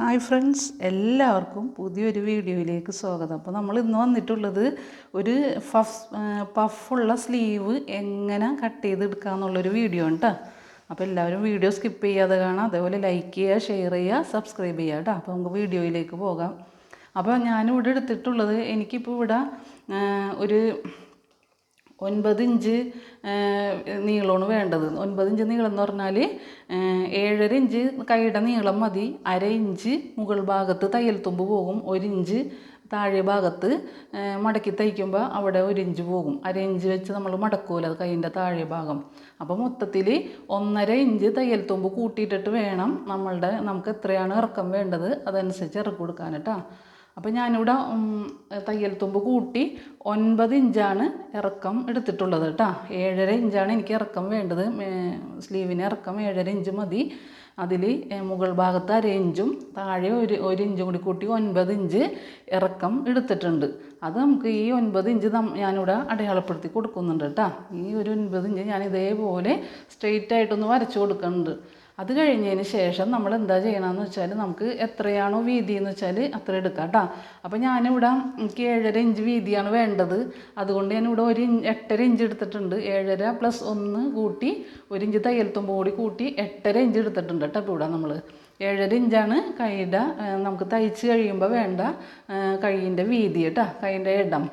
Hi friends എല്ലാവർക്കും പുതിയൊരു വീഡിയോയിലേക്ക് സ്വാഗതം. അപ്പോൾ നമ്മൾ ഇന്ന് വന്നിട്ടുള്ളത് ഒരു ഫഫ് പഫുള്ള സ്ലീവ് എങ്ങനെ കട്ട് ചെയ്തെടുക്കുക എന്നുള്ളൊരു വീഡിയോ ഉണ്ട് കേട്ടോ അപ്പോൾ എല്ലാവരും വീഡിയോ സ്കിപ്പ് ചെയ്യാതെ കാണാം അതേപോലെ ലൈക്ക് ചെയ്യുക ഷെയർ ചെയ്യുക സബ്സ്ക്രൈബ് ചെയ്യുക കേട്ടോ അപ്പോൾ നമുക്ക് വീഡിയോയിലേക്ക് പോകാം. അപ്പോൾ ഞാനിവിടെ എടുത്തിട്ടുള്ളത് എനിക്കിപ്പോൾ ഇവിടെ ഒരു ഒൻപത് ഇഞ്ച് നീളമാണ് വേണ്ടത്. ഒൻപത് ഇഞ്ച് നീളം എന്ന് പറഞ്ഞാൽ ഏഴര ഇഞ്ച് കൈയുടെ നീളം മതി. അര ഇഞ്ച് മുകൾ ഭാഗത്ത് തയ്യൽ തുമ്പ് പോകും. ഒരു ഇഞ്ച് താഴെ ഭാഗത്ത് മടക്കി തയ്ക്കുമ്പോൾ അവിടെ ഒരു ഇഞ്ച് പോകും. അര ഇഞ്ച് വെച്ച് നമ്മൾ മടക്കൂല അത് കൈയിന്റെ താഴെ ഭാഗം. അപ്പോൾ മൊത്തത്തിൽ ഒന്നര ഇഞ്ച് തയ്യൽ തുമ്പ് കൂട്ടിയിട്ടിട്ട് വേണം നമ്മളുടെ നമുക്ക് എത്രയാണ് ഇറക്കം വേണ്ടത് അതനുസരിച്ച് ഇറക്കി കൊടുക്കാൻ കേട്ടോ. അപ്പോൾ ഞാനിവിടെ തയ്യൽ തുമ്പ് കൂട്ടി ഒൻപത് ഇഞ്ചാണ് ഇറക്കം എടുത്തിട്ടുള്ളത് കേട്ടോ. ഏഴര ഇഞ്ചാണ് എനിക്ക് ഇറക്കം വേണ്ടത്. സ്ലീവിന് ഇറക്കം ഏഴര ഇഞ്ച് മതി. അതിൽ മുകൾ ഭാഗത്ത് അര ഇഞ്ചും താഴെ ഒരു ഒരു ഇഞ്ചും കൂടി കൂട്ടി ഒൻപത് ഇഞ്ച് ഇറക്കം എടുത്തിട്ടുണ്ട്. അത് നമുക്ക് ഈ ഒൻപത് ഇഞ്ച് ഞാനിവിടെ അടയാളപ്പെടുത്തി കൊടുക്കുന്നുണ്ട് കേട്ടോ. ഈ ഒരു ഒൻപത് ഇഞ്ച് ഞാൻ ഇതേപോലെ സ്ട്രെയിറ്റ് ആയിട്ടൊന്ന് വരച്ചു കൊടുക്കുന്നുണ്ട്. അത് കഴിഞ്ഞതിന് ശേഷം നമ്മൾ എന്താ ചെയ്യണമെന്ന് വെച്ചാൽ നമുക്ക് എത്രയാണോ വീതി എന്ന് വെച്ചാൽ അത്ര എടുക്കാം കേട്ടോ. അപ്പോൾ ഞാനിവിടെ എനിക്ക് ഏഴര ഇഞ്ച് വീതിയാണ് വേണ്ടത്. അതുകൊണ്ട് ഞാൻ ഇവിടെ ഒരു എട്ടര ഇഞ്ച് എടുത്തിട്ടുണ്ട്. ഏഴര പ്ലസ് ഒന്ന് കൂട്ടി ഒരു ഇഞ്ച് തയ്യൽത്തുമ്പോൾ തുമ്പ് കൂടി കൂട്ടി എട്ടര ഇഞ്ച് എടുത്തിട്ടുണ്ട് കേട്ടോ ഇവിടെ നമ്മൾ ഏഴര ഇഞ്ചാണ് കൈയുടെ നമുക്ക് തയ്ച്ച് കഴിയുമ്പോൾ വേണ്ട കൈയിന്റെ വീതി കേട്ടോ കൈയിന്റെ ഇടം.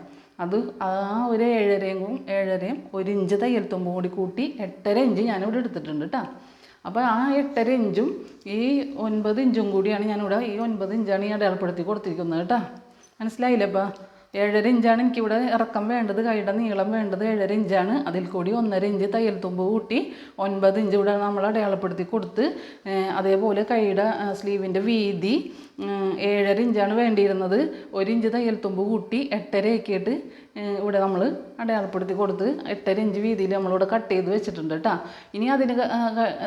അത് ആ ഒരു ഏഴരയും ഏഴരയും ഒരു ഇഞ്ച് തയ്യൽത്തുമ്പോൾ തുമ്പ് കൂടി കൂട്ടി എട്ടര ഇഞ്ച് ഞാനിവിടെ എടുത്തിട്ടുണ്ട് കേട്ടോ. അപ്പോൾ ആ എട്ടര ഇഞ്ചും ഈ ഒൻപത് ഇഞ്ചും കൂടിയാണ് ഞാനിവിടെ ഈ ഒൻപത് ഇഞ്ചാണ് ഞാൻ അടയാളപ്പെടുത്തി കൊടുത്തിരിക്കുന്നത് കേട്ടോ. മനസ്സിലായില്ലേ അപ്പോൾ ഏഴര ഇഞ്ചാണ് എനിക്കിവിടെ ഇറക്കം വേണ്ടത് കൈയുടെ നീളം വേണ്ടത് ഏഴര ഇഞ്ചാണ്. അതിൽ കൂടി ഒന്നര ഇഞ്ച് തയ്യൽ തുമ്പ് കൂട്ടി ഒൻപത് ഇഞ്ച് ഇവിടെ നമ്മൾ അടയാളപ്പെടുത്തി കൊടുത്ത് അതേപോലെ കൈയുടെ സ്ലീവിന്റെ വീതി ഏഴര ഇഞ്ചാണ് വേണ്ടിയിരുന്നത്. ഒരു ഇഞ്ച് തയ്യൽ തുമ്പ് കൂട്ടി എട്ടര ആക്കിയിട്ട് ഇവിടെ നമ്മൾ അടയാളപ്പെടുത്തി കൊടുത്ത് എട്ടര ഇഞ്ച് വീതിയിൽ നമ്മളിവിടെ കട്ട് ചെയ്ത് വെച്ചിട്ടുണ്ട് കേട്ടോ ഇനി അതിന്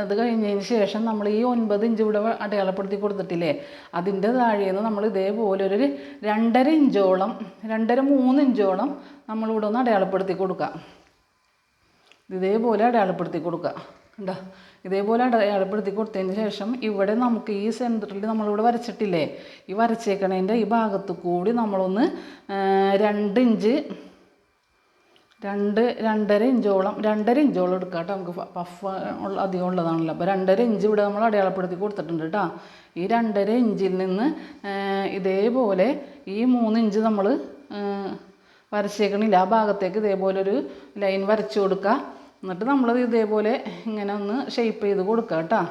അത് കഴിഞ്ഞതിന് ശേഷം നമ്മൾ ഈ ഒൻപത് ഇഞ്ച് ഇവിടെ അടയാളപ്പെടുത്തി കൊടുത്തിട്ടില്ലേ? അതിന്റെ താഴേന്ന് നമ്മൾ ഇതേപോലെ ഒരു രണ്ടര ഇഞ്ചോളം രണ്ടര മൂന്ന് ഇഞ്ചോളം നമ്മളിവിടെ ഒന്ന് അടയാളപ്പെടുത്തി കൊടുക്കുക ഇതേപോലെ അടയാളപ്പെടുത്തി കൊടുക്കുക കണ്ടോ? ഇതേപോലെ അടയാളപ്പെടുത്തി കൊടുത്തതിന് ശേഷം ഇവിടെ നമുക്ക് ഈ സെന്ററിൽ നമ്മളിവിടെ വരച്ചിട്ടില്ലേ? ഈ വരച്ചേക്കണേന്റെ ഈ ഭാഗത്ത് കൂടി നമ്മളൊന്ന് രണ്ട് ഇഞ്ച് രണ്ട് രണ്ടര ഇഞ്ചോളം രണ്ടര ഇഞ്ചോളം എടുക്കാം കേട്ടോ. നമുക്ക് പഫ് അധികം ഉള്ളതാണല്ലോ. അപ്പോൾ രണ്ടര ഇഞ്ച് ഇവിടെ നമ്മൾ അടയാളപ്പെടുത്തി കൊടുത്തിട്ടുണ്ട് കേട്ടോ. ഈ രണ്ടര ഇഞ്ചിൽ നിന്ന് ഇതേപോലെ ഈ മൂന്ന് ഇഞ്ച് നമ്മൾ വരച്ചേക്കണില്ല. ആ ഭാഗത്തേക്ക് ഇതേപോലെ ഒരു ലൈൻ വരച്ചു കൊടുക്കുക. എന്നിട്ട് നമ്മളത് ഇതേപോലെ ഇങ്ങനെ ഒന്ന് ഷെയ്പ്പ് ചെയ്ത് കൊടുക്കുക കേട്ടോ.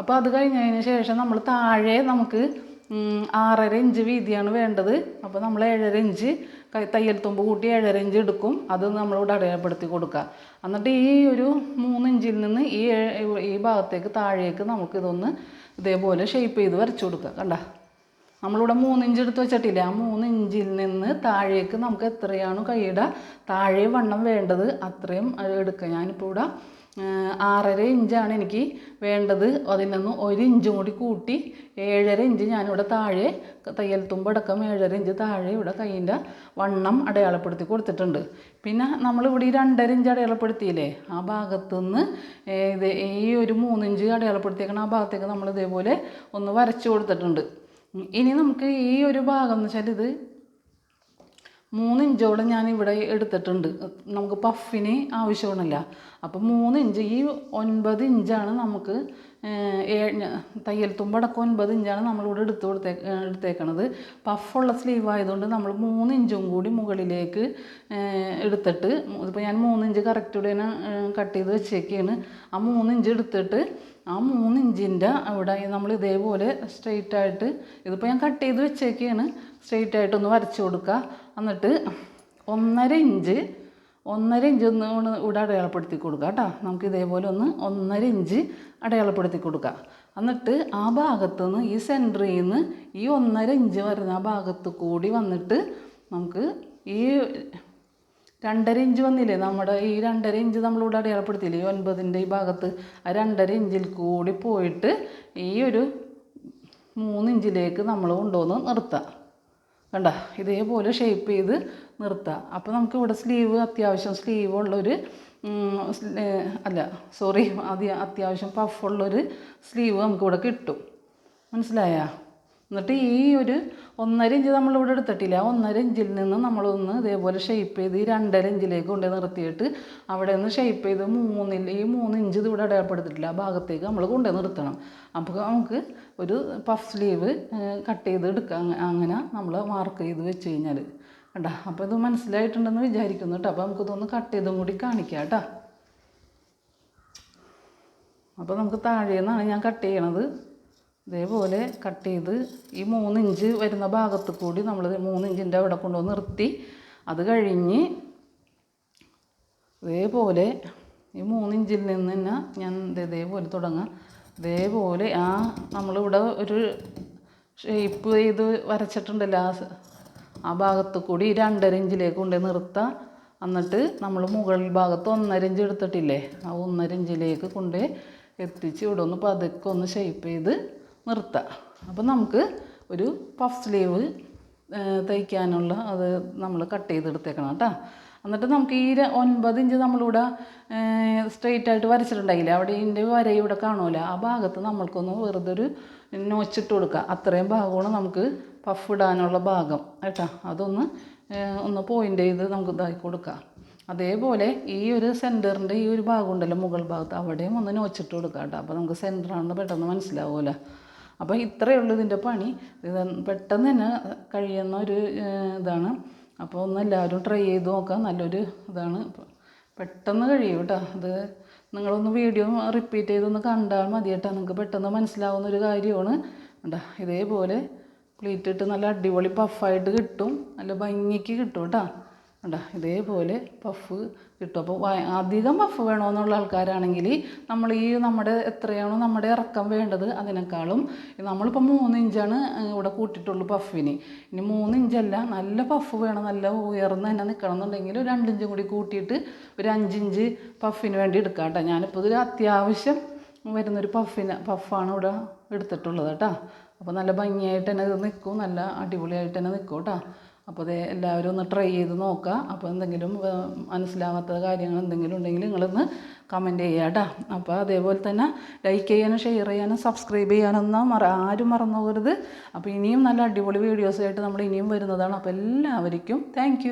അപ്പോൾ അത് കഴിഞ്ഞതിന് ശേഷം നമ്മൾ താഴെ നമുക്ക് ആറര ഇഞ്ച് വീതിയാണ് വേണ്ടത്. അപ്പോൾ നമ്മൾ ഏഴര ഇഞ്ച് തയ്യൽ തുമ്പ് കൂട്ടി ഏഴര ഇഞ്ച് എടുക്കും. അത് നമ്മളിവിടെ അടയാളപ്പെടുത്തി കൊടുക്കുക. എന്നിട്ട് ഈ ഒരു മൂന്നിഞ്ചിൽ നിന്ന് ഈ ഈ ഭാഗത്തേക്ക് താഴേക്ക് നമുക്കിതൊന്ന് ഇതേപോലെ ഷേപ്പ് ചെയ്ത് വരച്ചു കൊടുക്കുക. കണ്ട? നമ്മളിവിടെ മൂന്നിഞ്ച് എടുത്ത് വെച്ചിട്ടില്ല? ആ മൂന്നിഞ്ചിൽ നിന്ന് താഴേക്ക് നമുക്ക് എത്രയാണോ കൈയുടെ താഴെ വണ്ണം വേണ്ടത് അത്രയും അത് എടുക്കുക. ഞാനിപ്പോൾ ഇവിടെ ആറര ഇഞ്ചാണ് എനിക്ക് വേണ്ടത്. അതിൽ നിന്ന് ഒരു ഇഞ്ചും കൂടി കൂട്ടി ഏഴര ഇഞ്ച് ഞാനിവിടെ താഴെ തയ്യൽ തുമ്പടക്കം ഏഴര ഇഞ്ച് താഴെ ഇവിടെ കൈയിന്റെ വണ്ണം അടയാളപ്പെടുത്തി കൊടുത്തിട്ടുണ്ട്. പിന്നെ നമ്മളിവിടെ ഈ രണ്ടര ഇഞ്ച് അടയാളപ്പെടുത്തിയില്ലേ? ആ ഭാഗത്തുനിന്ന് ഇത് ഈ ഒരു മൂന്നിഞ്ച് അടയാളപ്പെടുത്തിയേക്കണ ആ ഭാഗത്തേക്ക് നമ്മൾ ഇതേപോലെ ഒന്ന് വരച്ചു കൊടുത്തിട്ടുണ്ട്. ഇനി നമുക്ക് ഈ ഒരു ഭാഗം എന്ന് വെച്ചാൽ ഇത് മൂന്ന് ഇഞ്ചോളം ഞാൻ ഇവിടെ എടുത്തിട്ടുണ്ട്. നമുക്ക് പഫിന് ആവശ്യമാണല്ല അപ്പോൾ മൂന്ന് ഇഞ്ച് ഈ ഒൻപത് ഇഞ്ചാണ് നമുക്ക് തയ്യൽ തുമ്പടക്കം ഒൻപത് ഇഞ്ചാണ് നമ്മളിവിടെ എടുത്ത് കൊടുത്തേ എടുത്തേക്കണത്. പഫുള്ള സ്ലീവ് ആയതുകൊണ്ട് നമ്മൾ മൂന്ന് ഇഞ്ചും കൂടി മുകളിലേക്ക് എടുത്തിട്ട് ഇപ്പോൾ ഞാൻ മൂന്ന് ഇഞ്ച് കറക്റ്റ് ഇവിടെ കട്ട് ചെയ്ത് വെച്ചേക്കാണ്. ആ മൂന്ന് ഇഞ്ച് എടുത്തിട്ട് ആ മൂന്ന് ഇഞ്ചിന്റെ അവിടെ നമ്മൾ ഇതേപോലെ സ്ട്രെയിറ്റ് ആയിട്ട് ഇതിപ്പോൾ ഞാൻ കട്ട് ചെയ്ത് വെച്ചേക്കാണ്. സ്ട്രെയിറ്റ് ആയിട്ടൊന്ന് വരച്ച് കൊടുക്കുക എന്നിട്ട് ഒന്നര ഇഞ്ച് ഒന്നര ഇഞ്ച് ഒന്ന് ഇവിടെ അടയാളപ്പെടുത്തി കൊടുക്കുക കേട്ടോ. നമുക്ക് ഇതേപോലെ ഒന്ന് ഒന്നര ഇഞ്ച് അടയാളപ്പെടുത്തി കൊടുക്കുക എന്നിട്ട് ആ ഭാഗത്തു നിന്ന് ഈ സെന്ററിൽ നിന്ന് ഈ ഒന്നര ഇഞ്ച് വരുന്ന ആ ഭാഗത്ത് കൂടി വന്നിട്ട് നമുക്ക് ഈ രണ്ടര ഇഞ്ച് വന്നില്ലേ? നമ്മുടെ ഈ രണ്ടര ഇഞ്ച് നമ്മളിവിടെ അടയാളപ്പെടുത്തിയില്ലേ? ഈ ഒൻപതിന്റെ ഈ ഭാഗത്ത്. ആ രണ്ടര ഇഞ്ചിൽ കൂടി പോയിട്ട് ഈ ഒരു മൂന്ന് ഇഞ്ചിലേക്ക് നമ്മൾ കൊണ്ടുവന്ന് നിർത്താം. കണ്ട? ഇതേപോലെ ഷേപ്പ് ചെയ്ത് നിർത്തുക അപ്പോൾ നമുക്ക് ഇവിടെ സ്ലീവ് അത്യാവശ്യം സ്ലീവ് ഉള്ളൊരു അല്ല സോറി അതി അത്യാവശ്യം പഫുള്ളൊരു സ്ലീവ് നമുക്കിവിടെ കിട്ടും. മനസ്സിലായാ? എന്നിട്ട് ഈ ഒരു ഒന്നര ഇഞ്ച് നമ്മൾ ഇവിടെ എടുത്തിട്ടില്ല. ആ ഒന്നര ഇഞ്ചിൽ നിന്ന് നമ്മളൊന്ന് ഇതേപോലെ ഷേപ്പ് ചെയ്ത് ഈ രണ്ടര ഇഞ്ചിലേക്ക് കൊണ്ടുപോയി നിർത്തിയിട്ട് അവിടെ നിന്ന് ഷേപ്പ് ചെയ്ത് മൂന്നിൽ ഈ മൂന്ന് ഇഞ്ച് ഇവിടെ ഇടയപ്പെടുത്തിട്ടില്ല ആ ഭാഗത്തേക്ക് നമ്മൾ കൊണ്ടുപോയി നിർത്തണം. അപ്പോൾ നമുക്ക് ഒരു പഫ് സ്ലീവ് കട്ട് ചെയ്ത് എടുക്കാം. അങ്ങനെ നമ്മൾ മാർക്ക് ചെയ്ത് വെച്ച് കഴിഞ്ഞാൽ കേട്ടോ അപ്പോൾ ഇത് മനസ്സിലായിട്ടുണ്ടെന്ന് വിചാരിക്കുന്നു കേട്ടോ. അപ്പോൾ നമുക്കിതൊന്ന് കട്ട് ചെയ്തും കൂടി കാണിക്കാം കേട്ടോ. അപ്പോൾ നമുക്ക് താഴെ നിന്നാണ് ഞാൻ കട്ട് ചെയ്യണത്. ഇതേപോലെ കട്ട് ചെയ്ത് ഈ മൂന്ന് ഇഞ്ച് വരുന്ന ഭാഗത്ത് കൂടി നമ്മൾ മൂന്ന് ഇഞ്ചിന്റെ അവിടെ കൊണ്ടുവന്ന് നിർത്തി. അത് കഴിഞ്ഞ് ഇതേപോലെ ഈ മൂന്ന് ഇഞ്ചിൽ നിന്ന് തന്നെ ഞാൻ ഇതേപോലെ തുടങ്ങാം. ഇതേപോലെ ആ നമ്മളിവിടെ ഒരു ഷേപ്പ് ചെയ്ത് വരച്ചിട്ടുണ്ടല്ലോ ആ ആ ഭാഗത്ത് കൂടി രണ്ടര ഇഞ്ചിലേക്ക് കൊണ്ടുപോയി നിർത്താം. എന്നിട്ട് നമ്മൾ മുകൾ ഭാഗത്ത് ഒന്നര ഇഞ്ച് എടുത്തിട്ടില്ലേ? ആ ഒന്നര ഇഞ്ചിലേക്ക് കൊണ്ടുപോയി എത്തിച്ച് ഇവിടെ ഒന്ന് പതുക്കെ ഒന്ന് ഷേപ്പ് ചെയ്ത് നിർത്താം. അപ്പോൾ നമുക്ക് ഒരു പഫ് സ്ലീവ് തയ്ക്കാനുള്ള അത് നമ്മൾ കട്ട് ചെയ്തെടുത്തേക്കണം കേട്ടോ. എന്നിട്ട് നമുക്ക് ഈ ഒൻപത് ഇഞ്ച് നമ്മളിവിടെ സ്ട്രെയിറ്റ് ആയിട്ട് വരച്ചിട്ടുണ്ടെങ്കിൽ അവിടെ ഇതിന്റെ വര ഇവിടെ കാണുമല്ലോ ആ ഭാഗത്ത് നമ്മൾക്കൊന്ന് വെറുതെ ഒരു നോച്ചിട്ട് കൊടുക്കുക അത്രയും ഭാഗമാണ് നമുക്ക് പഫ് ഇടാനുള്ള ഭാഗം കേട്ടോ. അതൊന്ന് ഒന്ന് പോയിന്റ് ചെയ്ത് നമുക്ക് ഇതാക്കി കൊടുക്കാം. അതേപോലെ ഈ ഒരു സെന്ററിന്റെ ഈ ഒരു ഭാഗം ഉണ്ടല്ലോ മുകൾ ഭാഗത്ത് അവിടെയും ഒന്ന് നോച്ചിട്ട് കൊടുക്കാം കേട്ടോ. അപ്പോൾ നമുക്ക് സെന്ററാണെന്ന് പെട്ടെന്ന് മനസ്സിലാവുമല്ലോ അപ്പോൾ ഇത്രയേ ഉള്ളൂ ഇതിന്റെ പണി. ഇത് പെട്ടെന്ന് തന്നെ കഴിയുന്ന ഒരു ഇതാണ്. അപ്പോൾ ഒന്ന് എല്ലാവരും ട്രൈ ചെയ്ത് നോക്കാം. നല്ലൊരു ഇതാണ്. പെട്ടെന്ന് കഴിയും കേട്ടോ. അത് നിങ്ങളൊന്ന് വീഡിയോ റിപ്പീറ്റ് ചെയ്തൊന്ന് കണ്ടാൽ മതി കേട്ടോ. നിങ്ങൾക്ക് പെട്ടെന്ന് മനസ്സിലാവുന്ന ഒരു കാര്യമാണ്. കേട്ടോ ഇതേപോലെ പ്ലീറ്റ് ഇട്ട് നല്ല അടിപൊളി പഫായിട്ട് കിട്ടും. നല്ല ഭംഗിക്ക് കിട്ടും കേട്ടോ. കണ്ടോ? ഇതേപോലെ പഫ് കിട്ടും. അപ്പോൾ അധികം പഫ് വേണമെന്നുള്ള ആൾക്കാരാണെങ്കിൽ നമ്മൾ ഈ നമ്മുടെ എത്രയാണോ നമ്മുടെ ഇറക്കം വേണ്ടത് അതിനേക്കാളും നമ്മളിപ്പോൾ മൂന്ന് ഇഞ്ചാണ് ഇവിടെ കൂട്ടിയിട്ടുള്ളൂ പഫിന് ഇനി മൂന്ന് ഇഞ്ചല്ല നല്ല പഫ് വേണം നല്ല ഉയർന്ന് തന്നെ നിൽക്കണം എന്നുണ്ടെങ്കിൽ ഒരു രണ്ട് ഇഞ്ചും കൂടി കൂട്ടിയിട്ട് ഒരു അഞ്ചിഞ്ച് പഫിന് വേണ്ടി എടുക്കാം കേട്ടോ. ഞാനിപ്പോൾ ഇതൊരു അത്യാവശ്യം വരുന്നൊരു പഫിന് പഫാണ് ഇവിടെ എടുത്തിട്ടുള്ളത് കേട്ടോ. അപ്പോൾ നല്ല ഭംഗിയായിട്ട് തന്നെ ഇത് നിൽക്കും നല്ല അടിപൊളിയായിട്ട് തന്നെ നിൽക്കും കേട്ടോ. അപ്പോൾ അത് എല്ലാവരും ഒന്ന് ട്രൈ ചെയ്ത് നോക്കുക. അപ്പോൾ എന്തെങ്കിലും മനസ്സിലാവാത്ത കാര്യങ്ങൾ എന്തെങ്കിലും ഉണ്ടെങ്കിൽ നിങ്ങളൊന്ന് കമന്റ് ചെയ്യുക കേട്ടോ. അപ്പോൾ അതേപോലെ തന്നെ ലൈക്ക് ചെയ്യാനും ഷെയർ ചെയ്യാനും സബ്സ്ക്രൈബ് ചെയ്യാനൊന്നും മറ ആരും മറന്നു പോകരുത് അപ്പോൾ ഇനിയും നല്ല അടിപൊളി വീഡിയോസായിട്ട് നമ്മൾ ഇനിയും വരുന്നതാണ്. അപ്പോൾ എല്ലാവർക്കും താങ്ക്